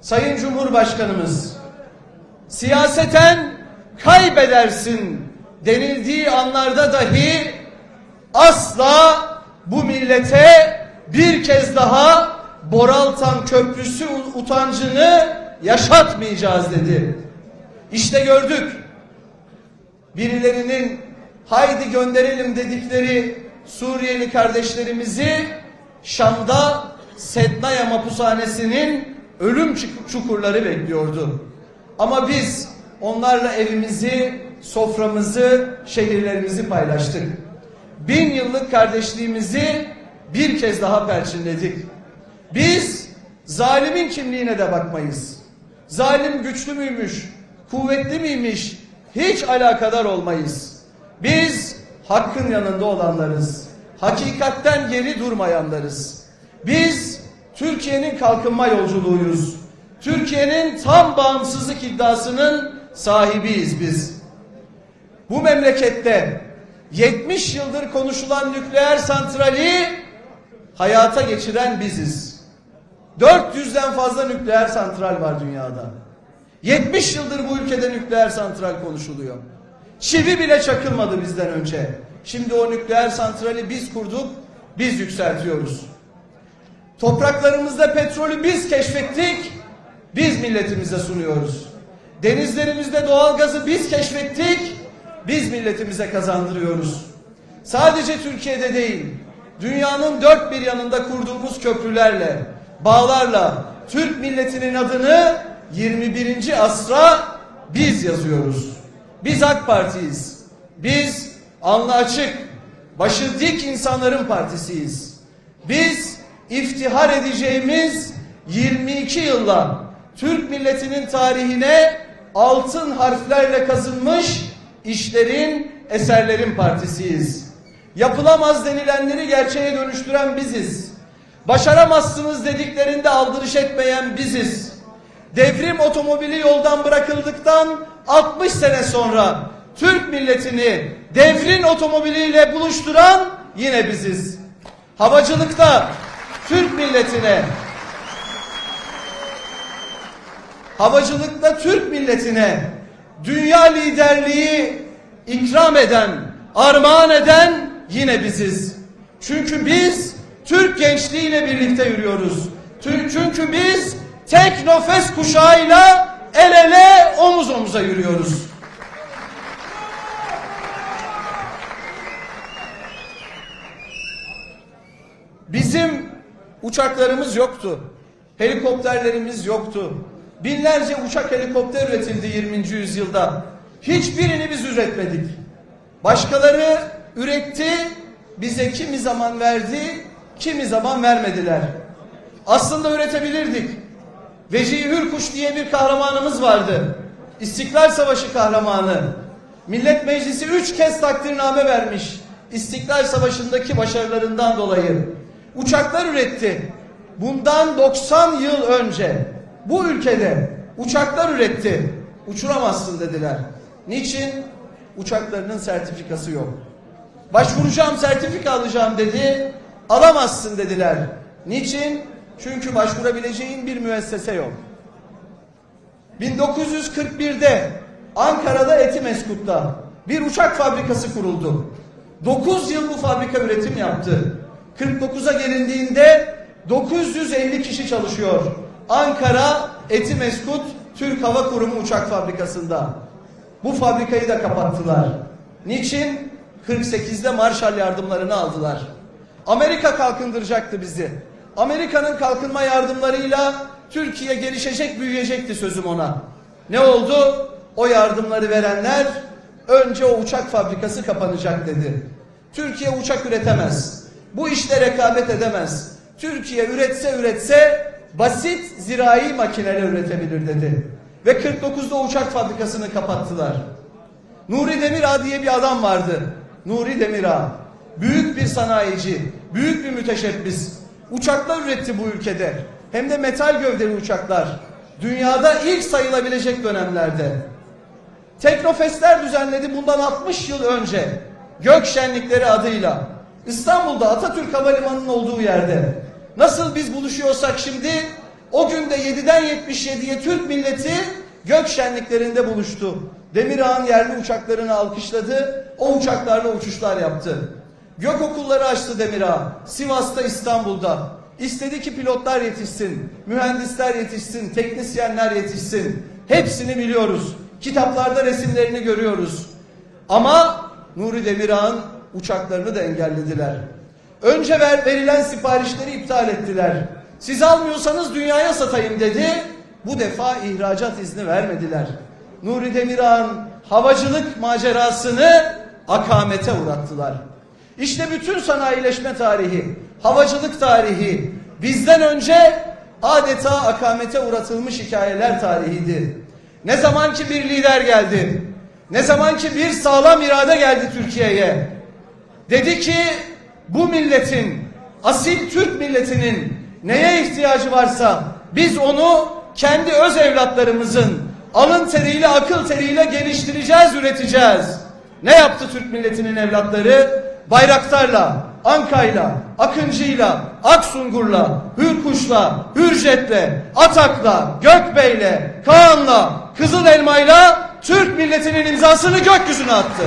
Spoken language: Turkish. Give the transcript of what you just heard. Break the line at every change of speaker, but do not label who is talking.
Sayın Cumhurbaşkanımız siyaseten kaybedersin denildiği anlarda dahi asla bu millete bir kez daha Boraltan Köprüsü utancını yaşatmayacağız dedi. İşte gördük. Birilerinin haydi gönderelim dedikleri Suriyeli kardeşlerimizi Şam'da Sednaya mapushanesinin ölüm çukurları bekliyordu. Ama biz onlarla evimizi, soframızı, şehirlerimizi paylaştık. Bin yıllık kardeşliğimizi bir kez daha perçinledik. Biz zalimin kimliğine de bakmayız. Zalim güçlü müymüş, kuvvetli miymiş hiç alakadar olmayız. Biz hakkın yanında olanlarız. Hakikatten geri durmayanlarız. Biz Türkiye'nin kalkınma yolculuğuyuz. Türkiye'nin tam bağımsızlık iddiasının sahibiyiz biz. Bu memlekette 70 yıldır konuşulan nükleer santrali hayata geçiren biziz. 400'den fazla nükleer santral var dünyada. 70 yıldır bu ülkede nükleer santral konuşuluyor. Çivi bile çakılmadı bizden önce. Şimdi o nükleer santrali biz kurduk, biz yükseltiyoruz. Topraklarımızda petrolü biz keşfettik, biz milletimize sunuyoruz. Denizlerimizde doğalgazı biz keşfettik, biz milletimize kazandırıyoruz. Sadece Türkiye'de değil, dünyanın dört bir yanında kurduğumuz köprülerle, bağlarla Türk milletinin adını 21. asra biz yazıyoruz. Biz AK Parti'yiz. Biz alnı açık, başı dik insanların partisiyiz. Biz iftihar edeceğimiz 22 yılla Türk milletinin tarihine altın harflerle kazınmış işlerin, eserlerin partisiyiz. Yapılamaz denilenleri gerçeğe dönüştüren biziz. Başaramazsınız dediklerinde aldırış etmeyen biziz. Devrim otomobili yoldan bırakıldıktan 60 sene sonra Türk milletini devrin otomobiliyle buluşturan yine biziz. Havacılıkta Türk milletine havacılıkta Türk milletine dünya liderliği ikram eden, armağan eden yine biziz. Çünkü biz Türk gençliğiyle birlikte yürüyoruz. Çünkü biz tek nefes kuşağıyla el ele omuz omuza yürüyoruz. Uçaklarımız yoktu. Helikopterlerimiz yoktu. Binlerce uçak helikopter üretildi 20. yüzyılda. Hiçbirini biz üretmedik. Başkaları üretti, bize kimi zaman verdi, kimi zaman vermediler. Aslında üretebilirdik. Vecihi Hürkuş diye bir kahramanımız vardı. İstiklal Savaşı kahramanı. Millet Meclisi üç kez takdirname vermiş. İstiklal Savaşı'ndaki başarılarından dolayı. Uçaklar üretti. Bundan 90 yıl önce bu ülkede uçaklar üretti. Uçuramazsın dediler. Niçin? Uçaklarının sertifikası yok. Başvuracağım sertifika alacağım dedi. Alamazsın dediler. Niçin? Çünkü başvurabileceğin bir müessese yok. 1941'de Ankara'da Etimeskut'ta bir uçak fabrikası kuruldu. 9 yıl bu fabrika üretim yaptı. 49'a gelindiğinde 950 kişi çalışıyor. Ankara Etimeskut Türk Hava Kurumu uçak fabrikasında. Bu fabrikayı da kapattılar. Niçin? 48'de Marshall yardımlarını aldılar. Amerika kalkındıracaktı bizi. Amerika'nın kalkınma yardımlarıyla Türkiye gelişecek, büyüyecekti sözüm ona. Ne oldu? O yardımları verenler önce o uçak fabrikası kapanacak dedi. Türkiye uçak üretemez. Bu işte rekabet edemez. Türkiye üretse üretse basit zirai makineler üretebilir dedi. Ve 49'da uçak fabrikasını kapattılar. Nuri Demirağ diye bir adam vardı. Nuri Demirağ. Büyük bir sanayici, büyük bir müteşebbis. Uçaklar üretti bu ülkede. Hem de metal gövdeli uçaklar. Dünyada ilk sayılabilecek dönemlerde. Teknofestler düzenledi bundan 60 yıl önce. Gök şenlikleri adıyla. İstanbul'da Atatürk Havalimanı'nın olduğu yerde. Nasıl biz buluşuyorsak şimdi O gün de 7'den 77'ye Türk milleti gök şenliklerinde buluştu. Demirağ'ın yerli uçaklarını alkışladı. O uçaklarla uçuşlar yaptı. Gök okulları açtı Demirağ. Sivas'ta, İstanbul'da. İstedi ki pilotlar yetişsin, mühendisler yetişsin, teknisyenler yetişsin. Hepsini biliyoruz. Kitaplarda resimlerini görüyoruz. Ama Nuri Demirağ'ın uçaklarını da engellediler. Önce ver, verilen siparişleri iptal ettiler. Siz almıyorsanız dünyaya satayım dedi. Bu defa ihracat izni vermediler. Nuri Demirağ'ın havacılık macerasını akamete uğrattılar. İşte bütün sanayileşme tarihi, havacılık tarihi bizden önce adeta akamete uğratılmış hikayeler tarihiydi. Ne zaman ki bir lider geldi, ne zaman ki bir sağlam irade geldi Türkiye'ye, dedi ki bu milletin, asil Türk milletinin neye ihtiyacı varsa biz onu kendi öz evlatlarımızın alın teriyle, akıl teriyle geliştireceğiz, üreteceğiz. Ne yaptı Türk milletinin evlatları? Bayraktar'la, Anka'yla, Akıncı'yla, Aksungur'la, Hürkuş'la, Hürjet'le, Atak'la, Gökbey'le, Kaan'la, Kızıl Elma'yla Türk milletinin imzasını gökyüzüne attı.